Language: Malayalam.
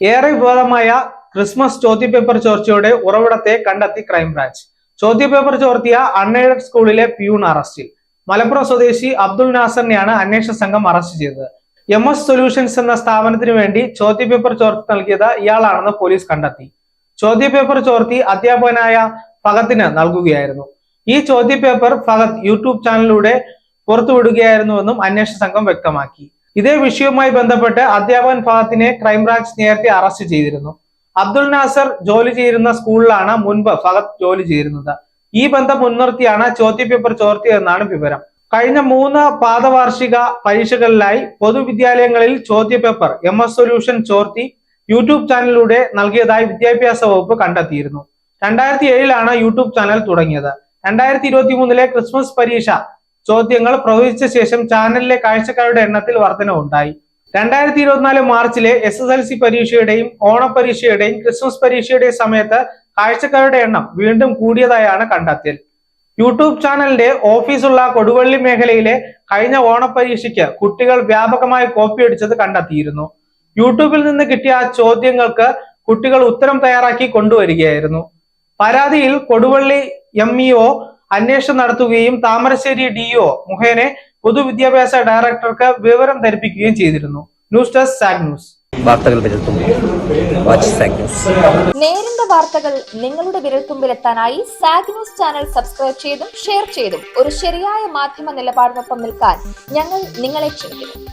ഏറെ വിവാദമായ ക്രിസ്മസ് ചോദ്യപേപ്പർ ചോർച്ചയുടെ ഉറവിടത്തെ കണ്ടെത്തി ക്രൈംബ്രാഞ്ച്. ചോദ്യപേപ്പർ ചോർത്തിയ അൺഎയ്ഡഡ് സ്കൂളിലെ പ്യൂൺ അറസ്റ്റിൽ. മലപ്പുറം സ്വദേശി അബ്ദുൾ നാസറിനെയാണ് അന്വേഷണ സംഘം അറസ്റ്റ് ചെയ്തത്. എം എസ് സൊല്യൂഷൻസ് എന്ന സ്ഥാപനത്തിന് വേണ്ടി ചോദ്യപേപ്പർ ചോർത്തി നൽകിയത് ഇയാളാണെന്ന് പോലീസ് കണ്ടെത്തി. ചോദ്യപേപ്പർ ചോർത്തി അധ്യാപകനായ ഫഗത്തിന് നൽകുകയായിരുന്നു. ഈ ചോദ്യപേപ്പർ ഫഹദ് യൂട്യൂബ് ചാനലിലൂടെ പുറത്തുവിടുകയായിരുന്നുവെന്നും അന്വേഷണ സംഘം വ്യക്തമാക്കി. ഇതേ വിഷയവുമായി ബന്ധപ്പെട്ട് അധ്യാപകൻ ഫഹദിനെ ക്രൈംബ്രാഞ്ച് നേരത്തെ അറസ്റ്റ് ചെയ്തിരുന്നു. അബ്ദുൽ നാസർ ജോലി ചെയ്യുന്ന സ്കൂളിലാണ് മുൻപ് ഫഹദ് ജോലി ചെയ്തിരുന്നത് ഈ ബന്ധം മുൻനിർത്തിയാണ് ചോദ്യപേപ്പർ ചോർത്തിയതെന്നാണ് വിവരം. കഴിഞ്ഞ മൂന്ന് പാദവാർഷിക പരീക്ഷകളിലായി പൊതുവിദ്യാലയങ്ങളിൽ ചോദ്യപേപ്പർ എം എസ് സൊല്യൂഷൻ ചോർത്തി യൂട്യൂബ് ചാനലിലൂടെ നൽകിയതായി വിദ്യാഭ്യാസ വകുപ്പ് കണ്ടെത്തിയിരുന്നു. രണ്ടായിരത്തി ഏഴിലാണ് യൂട്യൂബ് ചാനൽ തുടങ്ങിയത്. രണ്ടായിരത്തി ഇരുപത്തി മൂന്നിലെ ക്രിസ്മസ് പരീക്ഷ ചോദ്യങ്ങൾ പ്രവചിച്ച ശേഷം ചാനലിലെ കാഴ്ചക്കാരുടെ എണ്ണത്തിൽ വർധനവുണ്ടായി രണ്ടായിരത്തി ഇരുപത്തിനാല് മാർച്ചിലെ എസ് എസ് എൽ സി പരീക്ഷയുടെയും ഓണപരീക്ഷയുടെയും ക്രിസ്മസ് പരീക്ഷയുടെയും സമയത്ത് കാഴ്ചക്കാരുടെ എണ്ണം വീണ്ടും കൂടിയതായാണ് കണ്ടെത്തൽ. യൂട്യൂബ് ചാനലിന്റെ ഓഫീസുള്ള കൊടുവള്ളി മേഖലയിലെ കഴിഞ്ഞ ഓണപരീക്ഷയ്ക്ക് കുട്ടികൾ വ്യാപകമായി കോപ്പിയടിച്ചത് കണ്ടെത്തിയിരുന്നു. യൂട്യൂബിൽ നിന്ന് കിട്ടിയ ചോദ്യങ്ങൾക്ക് കുട്ടികൾ ഉത്തരം തയ്യാറാക്കി കൊണ്ടുവരികയായിരുന്നു. പരാതിയിൽ കൊടുവള്ളി എം ഇ ഒ അന്വേഷണം നടത്തുകയും താമരശ്ശേരി ഡിഒ മുഖേനെ പൊതുവിദ്യാഭ്യാസ ഡയറക്ടർക്ക് വിവരം ധരിപ്പിക്കുകയും ചെയ്തിരുന്നു. News desk Sag news. വാർത്തകൾ വരുത്തുന്നു വാച്ച് സാഗ് ന്യൂസ്. നേരിന്റെ വാർത്തകൾ നിങ്ങളുടെ വിരൽത്തുമ്പിലെത്താനായി സാഗ് ന്യൂസ് ചാനൽ സബ്സ്ക്രൈബ് ചെയ്തും ഷെയർ ചെയ്തും ഒരു ശരിയായ മാധ്യമ നിലപാടിനൊപ്പം നിൽക്കാൻ ഞങ്ങൾ നിങ്ങളെ ക്ഷണിക്കുന്നു.